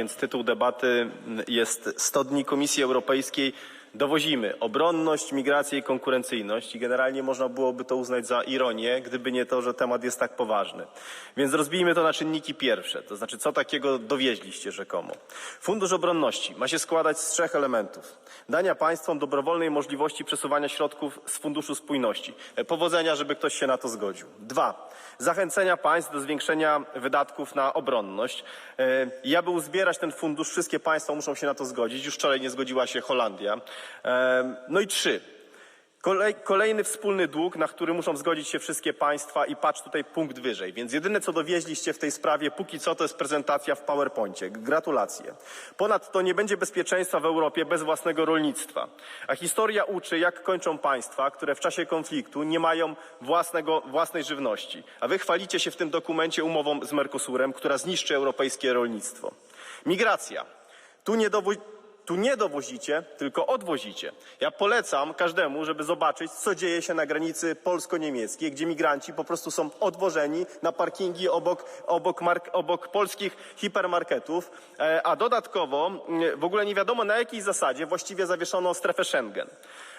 Więc tytuł debaty jest 100 dni Komisji Europejskiej. Dowozimy obronność, migrację i konkurencyjność i generalnie można byłoby to uznać za ironię, gdyby nie to, że temat jest tak poważny. Więc rozbijmy to na czynniki pierwsze, to znaczy co takiego dowieźliście rzekomo. Fundusz obronności ma się składać z trzech elementów. Dania państwom dobrowolnej możliwości przesuwania środków z Funduszu Spójności. E, Powodzenia, żeby ktoś się na to zgodził. Dwa. Zachęcenia państw do zwiększenia wydatków na obronność. E, I aby uzbierać ten fundusz, wszystkie państwa muszą się na to zgodzić. Już wczoraj nie zgodziła się Holandia. No i trzy. Kolej, kolejny wspólny dług, na który muszą zgodzić się wszystkie państwa i patrz tutaj punkt wyżej. Więc jedyne co dowieźliście w tej sprawie póki co to jest prezentacja w PowerPoincie. Gratulacje. Ponadto nie będzie bezpieczeństwa w Europie bez własnego rolnictwa. A historia uczy, jak kończą państwa, które w czasie konfliktu nie mają własnego, własnej żywności. A wy chwalicie się w tym dokumencie umową z Mercosurem, która zniszczy europejskie rolnictwo. Migracja. Tu nie dowo- tu nie dowozicie, tylko odwozicie. Ja polecam każdemu, żeby zobaczyć, co dzieje się na granicy polsko-niemieckiej, gdzie migranci po prostu są odwożeni na parkingi obok, obok, mark, obok polskich hipermarketów, e, a dodatkowo mm, w ogóle nie wiadomo na jakiej zasadzie właściwie zawieszono strefę Schengen.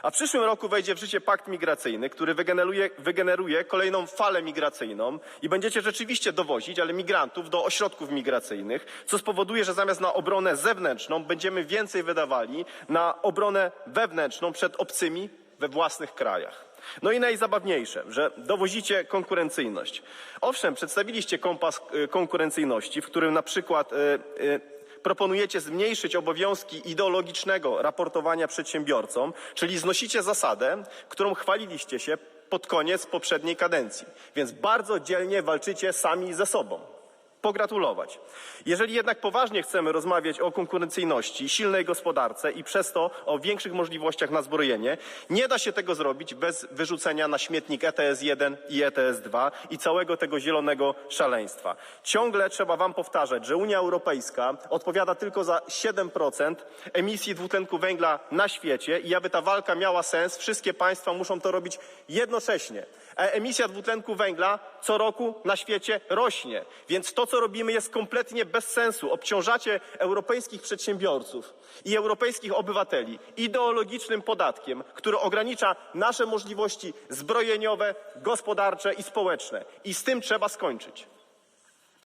A w przyszłym roku wejdzie w życie pakt migracyjny, który wygeneruje, wygeneruje kolejną falę migracyjną i będziecie rzeczywiście dowozić, ale migrantów do ośrodków migracyjnych, co spowoduje, że zamiast na obronę zewnętrzną będziemy więcej wydawali na obronę wewnętrzną przed obcymi we własnych krajach. No i najzabawniejsze, że dowozicie konkurencyjność. Owszem, przedstawiliście kompas y, konkurencyjności, w którym na przykład y, y, proponujecie zmniejszyć obowiązki ideologicznego raportowania przedsiębiorcom, czyli znosicie zasadę, którą chwaliliście się pod koniec poprzedniej kadencji. Więc bardzo dzielnie walczycie sami ze sobą. Pogratulować. Jeżeli jednak poważnie chcemy rozmawiać o konkurencyjności, silnej gospodarce i przez to o większych możliwościach na zbrojenie, nie da się tego zrobić bez wyrzucenia na śmietnik ETS 1 i ETS 2 i całego tego zielonego szaleństwa. Ciągle trzeba wam powtarzać, że Unia Europejska odpowiada tylko za 7% emisji dwutlenku węgla na świecie i aby ta walka miała sens, wszystkie państwa muszą to robić jednocześnie. A emisja dwutlenku węgla co roku na świecie rośnie. Więc to, co robimy, jest kompletnie bez sensu. Obciążacie europejskich przedsiębiorców i europejskich obywateli ideologicznym podatkiem, który ogranicza nasze możliwości zbrojeniowe, gospodarcze i społeczne. I z tym trzeba skończyć.